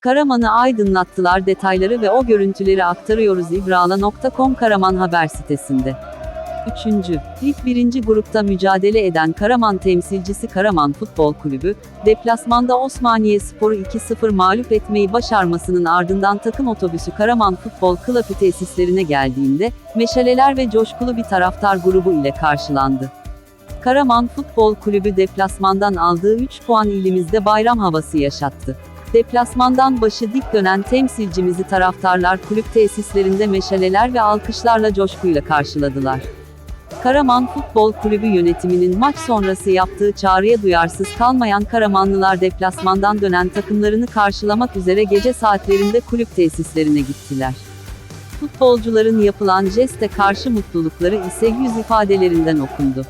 Karaman'ı aydınlattılar detayları ve o görüntüleri aktarıyoruz ibrala.com Karaman haber sitesinde. 3. Lig 1. grupta mücadele eden Karaman temsilcisi Karaman Futbol Kulübü, deplasmanda Osmaniye Spor'u 2-0 mağlup etmeyi başarmasının ardından takım otobüsü Karaman Futbol Kulübü tesislerine geldiğinde, meşaleler ve coşkulu bir taraftar grubu ile karşılandı. Karaman Futbol Kulübü deplasmandan aldığı 3 puan ilimizde bayram havası yaşattı. Deplasmandan başı dik dönen temsilcimizi taraftarlar kulüp tesislerinde meşaleler ve alkışlarla coşkuyla karşıladılar. Karaman Futbol Kulübü yönetiminin maç sonrası yaptığı çağrıya duyarsız kalmayan Karamanlılar deplasmandan dönen takımlarını karşılamak üzere gece saatlerinde kulüp tesislerine gittiler. Futbolcuların yapılan jeste karşı mutlulukları ise yüz ifadelerinden okundu.